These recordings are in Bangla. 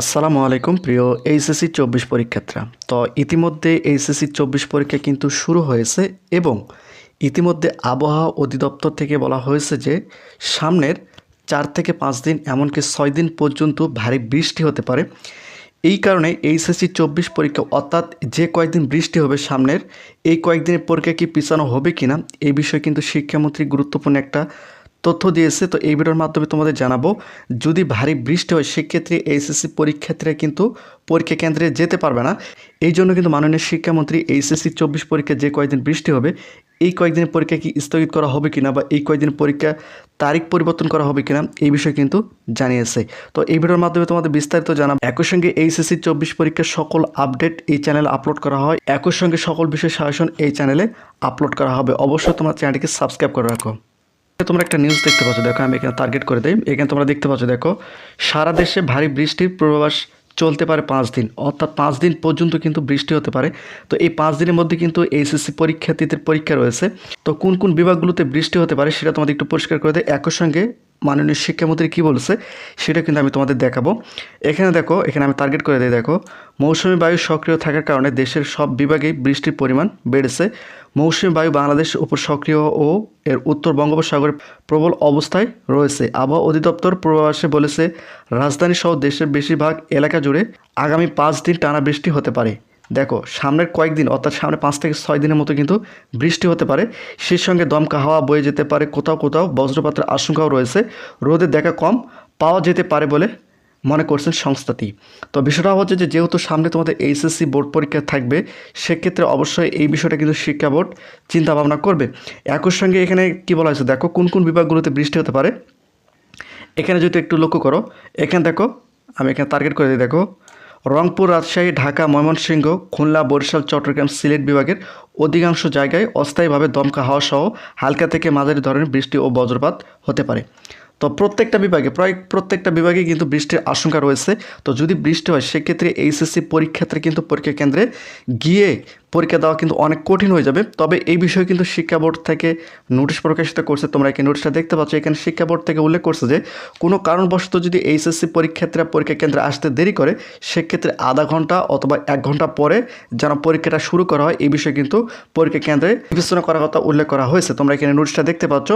আসসালামু আলাইকুম, প্রিয় এইচএসসি চব্বিশ পরীক্ষার্থীরা। তো ইতিমধ্যে এইচএসসি চব্বিশ পরীক্ষা কিন্তু শুরু হয়েছে এবং ইতিমধ্যে আবহাওয়া অধিদপ্তর থেকে বলা হয়েছে যে, সামনের চার থেকে পাঁচ দিন এমনকি ছয় দিন পর্যন্ত ভারী বৃষ্টি হতে পারে। এই কারণে এইচএসসি চব্বিশ পরীক্ষা অর্থাৎ যে কয়েকদিন বৃষ্টি হবে সামনের, এই কয়েকদিনের পরীক্ষা কি পিছানো হবে কি না এই বিষয়ে কিন্তু শিক্ষামন্ত্রী গুরুত্বপূর্ণ একটা তথ্য দিয়েছে। তো এই ভিডিওর মাধ্যমে তোমাদের জানাব, যদি ভারী বৃষ্টি হয়, সেক্ষেত্রে এইচএসসি পরীক্ষার্থীরা কিন্তু পরীক্ষা কেন্দ্রে যেতে পারবে না। এই জন্য কিন্তু মাননীয় শিক্ষামন্ত্রী এইচএসসি চব্বিশ পরীক্ষা যে কয়েকদিন বৃষ্টি হবে, এই কয়েকদিনের পরীক্ষা কি স্থগিত করা হবে কিনা বা এই কয়েকদিন পরীক্ষা তারিখ পরিবর্তন করা হবে কিনা, এই বিষয়ে কিন্তু জানিয়েছে। তো এই ভিডিওর মাধ্যমে তোমাদের বিস্তারিত জানাব। একই সঙ্গে এইচএসসি চব্বিশ পরীক্ষার সকল আপডেট এই চ্যানেলে আপলোড করা হয়। একই সঙ্গে সকল বিষয় শাসন এই চ্যানেলে আপলোড করা হবে। অবশ্যই তোমার চ্যানেলটিকে সাবস্ক্রাইব করে রাখো। তোমরা একটা নিউজ দেখতে পাচ্ছ। দেখো, আমি এখানে টার্গেট করে দিই। এখানে তোমরা দেখতে পাচ্ছ, দেখো, সারা দেশে ভারী বৃষ্টির পূর্বাভাস চলতে পারে পাঁচ দিন। অর্থাৎ পাঁচ দিন পর্যন্ত কিন্তু বৃষ্টি হতে পারে। তো এই পাঁচ দিনের মধ্যে কিন্তু এইচএসসি পরীক্ষার্থীদের পরীক্ষা রয়েছে। তো কোন কোন বিভাগগুলোতে বৃষ্টি হতে পারে সেটা তোমাদের একটু পরিষ্কার করে দেয় একই সঙ্গে মাননীয় শিক্ষামন্ত্রী কী বলেছে, সেটা কিন্তু আমি তোমাদের দেখাবো। এখানে দেখো, এখানে আমি টার্গেট করে দিই, দেখো। মৌসুমি বায়ু সক্রিয় থাকার কারণে দেশের সব বিভাগেই বৃষ্টির পরিমাণ বেড়েছে। মৌসুমি বায়ু বাংলাদেশ উপর সক্রিয় ও এর উত্তর বঙ্গোপসাগরে প্রবল অবস্থায় রয়েছে। আবহাওয়া অধিদপ্তর পূর্বাভাসে বলেছে, রাজধানী সহ দেশের বেশিরভাগ এলাকা জুড়ে আগামী পাঁচ দিন টানা বৃষ্টি হতে পারে। দেখো, সামনের কয়েকদিন, অর্থাৎ সামনে পাঁচ থেকে ছয় দিনের মতো কিন্তু বৃষ্টি হতে পারে। সেই সঙ্গে দমকা হাওয়া বয়ে যেতে পারে, কোথাও কোথাও বজ্রপাতের আশঙ্কাও রয়েছে। রোদের দেখা কম, পাওয়া যেতে পারে বলে মনে করছেন সংস্থাটি। তো বিষয়টা হচ্ছে যে, যেহেতু সামনে তোমাদের এইচএসসি বোর্ড পরীক্ষা থাকবে, সেক্ষেত্রে অবশ্যই এই বিষয়টা কিন্তু শিক্ষা বোর্ড চিন্তা ভাবনা করবে। একই সঙ্গে এখানে কি বলা হয়েছে? দেখো, কোন কোন বিভাগগুলোতে বৃষ্টি হতে পারে? এখানে যদি একটু লক্ষ্য করো, এখানে দেখো, আমি এখানে টার্গেট করে দিই, দেখো। রংপুর রাজশাহী, ঢাকা, ময়মনসিংহ, খুলনা, বরিশাল, চট্টগ্রাম, সিলেট বিভাগের অধিকাংশ জায়গায় অস্থায়ীভাবে দমকা হাওয়া সহ হালকা থেকে মাঝারি ধরনের বৃষ্টি ও বজ্রপাত হতে পারে। তো প্রত্যেকটা বিভাগে, প্রায় প্রত্যেকটা বিভাগে কিন্তু বৃষ্টির আশঙ্কা রয়েছে। তো যদি বৃষ্টি হয়, সেক্ষেত্রে এইচএসসি পরীক্ষার্থী কিন্তু পরীক্ষা কেন্দ্রে গিয়ে পরীক্ষা দেওয়া কিন্তু অনেক কঠিন হয়ে যাবে। তবে এই বিষয়ে কিন্তু শিক্ষা বোর্ড থেকে নোটিশ প্রকাশিত করছে। তোমরা এখানে নোটিশটা দেখতে পাচ্ছ। এখানে শিক্ষা বোর্ড থেকে উল্লেখ করছে যে, কোনো কারণবশত যদি এইচএসসি পরীক্ষার্থীরা পরীক্ষা কেন্দ্রে আসতে দেরি করে, সেক্ষেত্রে আধা ঘণ্টা অথবা এক ঘণ্টা পরে যেন পরীক্ষাটা শুরু করা হয়। এই বিষয়ে কিন্তু পরীক্ষা কেন্দ্রে বিবেচনা করার কথা উল্লেখ করা হয়েছে। তোমরা এখানে নোটিশটা দেখতে পাচ্ছ।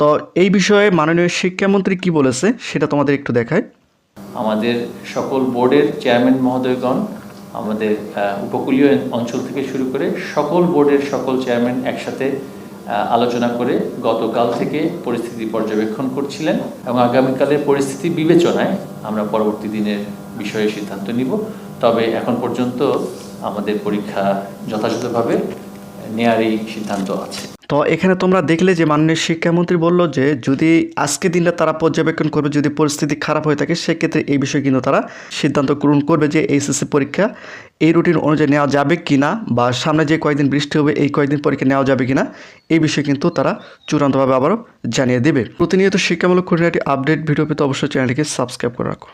তো এই বিষয়ে মাননীয় শিক্ষামন্ত্রী কি বলেছে সেটা তোমাদের একটু দেখায় আমাদের সকল বোর্ডের চেয়ারম্যান মহোদয়গণ, আমাদের উপকূলীয় অঞ্চল থেকে শুরু করে সকল বোর্ডের সকল চেয়ারম্যান একসাথে আলোচনা করে গতকাল থেকে পরিস্থিতি পর্যবেক্ষণ করছিলেন এবং আগামীকালের পরিস্থিতি বিবেচনায় আমরা পরবর্তী দিনের বিষয়ে সিদ্ধান্ত নিব। তবে এখন পর্যন্ত আমাদের পরীক্ষা যথাযথভাবে নেয়ারই সিদ্ধান্ত আছে। তো এখানে তোমরা দেখলে যে মাননীয় শিক্ষামন্ত্রী বলল যে যদি আজকে দিনটা তারা পর্যবেক্ষণ করবে, যদি পরিস্থিতি খারাপ হয়ে থাকে, সেক্ষেত্রে এই বিষয়ে কিন্তু তারা সিদ্ধান্ত গ্রহণ করবে যে এইচএসসি পরীক্ষা এই রুটিন অনুযায়ী নেওয়া যাবে কি না বা সামনে যে কয়েকদিন বৃষ্টি হবে, এই কয়েকদিন পরীক্ষা নেওয়া যাবে কি না এই বিষয়ে কিন্তু তারা চূড়ান্তভাবে আবারও জানিয়ে দেবে। প্রতিনিয়ত শিক্ষামূলক খুঁটিনাটি আপডেট ভিডিও পেতে অবশ্যই চ্যানেলটিকে সাবস্ক্রাইব করে রাখো।